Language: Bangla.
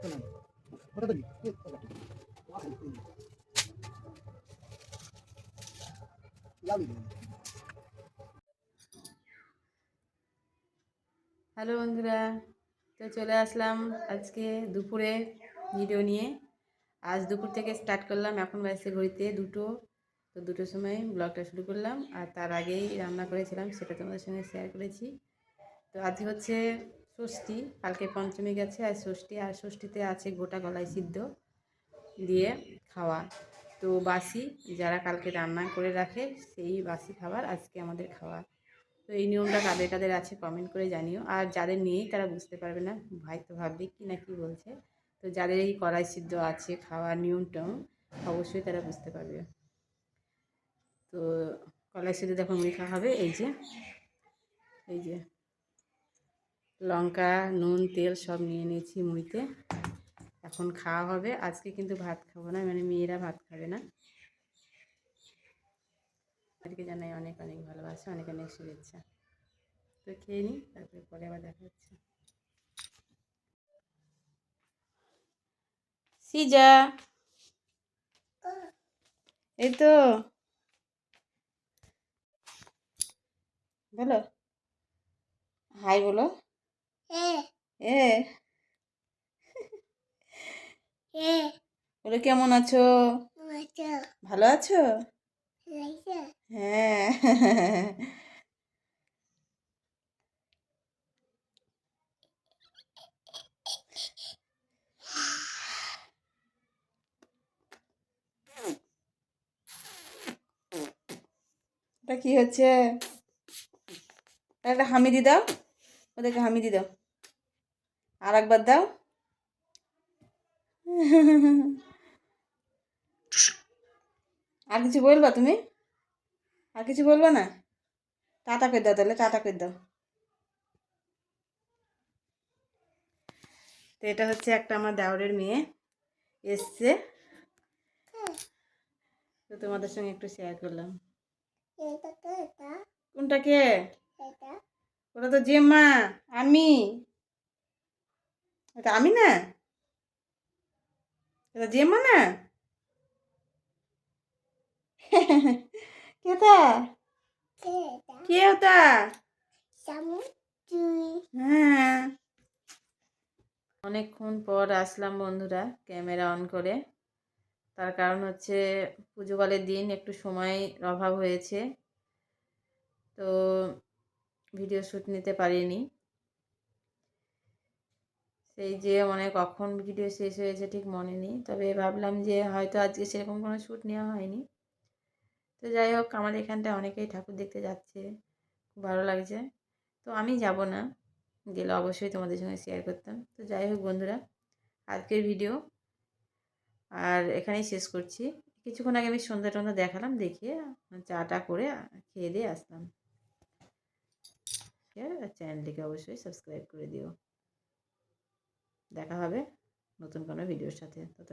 হ্যালো বন্ধুরা, তো চলে আসলাম আজকে দুপুরে ভিডিও নিয়ে। আজ দুপুর থেকে স্টার্ট করলাম এখন বাজছে ঘড়িতে দুটো। তো দুটোর সময় ব্লগটা শুরু করলাম আর তার আগেই রান্না করেছিলাম, সেটা তোমাদের সঙ্গে শেয়ার করেছি। তো আজকে হচ্ছে ষষ্ঠী, কালকে পঞ্চমী গেছে আর ষষ্ঠী, আর ষষ্ঠীতে আছে গোটা গলায় সিদ্ধ দিয়ে খাওয়া। তো বাসি যারা কালকে রান্না করে রাখে, সেই বাসি খাবার আজকে আমাদের খাওয়া। তো এই নিয়মটা কাদের কাদের আছে কমেন্ট করে জানিও। আর যাদের নিয়েই তারা বুঝতে পারবে না, ভাই তো ভাববে কি না কি বলছে। তো যাদের এই কড়াই সিদ্ধ আছে, খাওয়ার নিয়মটাও অবশ্যই তারা বুঝতে পারবে। তো কলাই সিদ্ধ দেখো মুড়ি হবে, এই যে এই যে। লঙ্কা, নুন, তেল সব নিয়ে নিয়েছি মুড়িতে। এখন খাওয়া হবে। আজকে কিন্তু ভাত খাব না মানে মেয়েরা ভাত খাবে না। তাদেরকে জানাই অনেক অনেক ভালোবাসা, অনেক অনেক শুভেচ্ছা। তো খেয়ে নিই, তারপরে পরে আবার দেখা হচ্ছে। সিজা! এই তো। বলো। হাই বলো। এ। বলো কেমন আছো? ভালো আছো? হ্যাঁ। এটা কি হচ্ছে? একটা হামিদি দাও। ওদেরকে হামিদি দাও। আর একবার দাও। আর কিছু বলবা তুমি? আর কিছু বলব না? টাটা করে দাও তাহলে টাটা করে দাও। তো এটা হচ্ছে একটা আমার দেওরের মেয়ে এসছে। তো তোমাদের সঙ্গে একটু শেয়ার করলাম। কোনটা কে? ওটা তো জেম্মা আমি এটা আমি না? এটা জেম্মা না? কেটা কে হ্যাঁ। অনেকক্ষণ পর আসলাম বন্ধুরা ক্যামেরা অন করে। তার কারণ হচ্ছে পুজোকালের দিন একটু সময় অভাব হয়েছে। তো ভিডিও শ্যুট নিতে পারিনি। সেই যে মানে কখন ভিডিও শেষ হয়েছে ঠিক মনে নেই। তবে ভাবলাম যে হয়তো আজকে সেরকম কোনো শ্যুট নেওয়া হয়নি। তো যাই হোক আমাদের এখানটায় অনেকেই ঠাকুর দেখতে যাচ্ছে। খুব ভালো লাগছে। তো আমি যাব না। গেলে অবশ্যই তোমাদের সঙ্গে শেয়ার করতাম। তো যাই হোক বন্ধুরা, আজকের ভিডিও আর এখানেই শেষ করছি। কিছুক্ষণ আগে আমি সন্ধ্যা টন্ধা দেখালাম দেখিয়ে চাটা করে খেয়ে দিয়ে আসলাম। চ্যানেলটিকে অবশ্যই সাবস্ক্রাইব করে দিও। দেখা হবে নতুন কোনো ভিডিওর সাথে। তত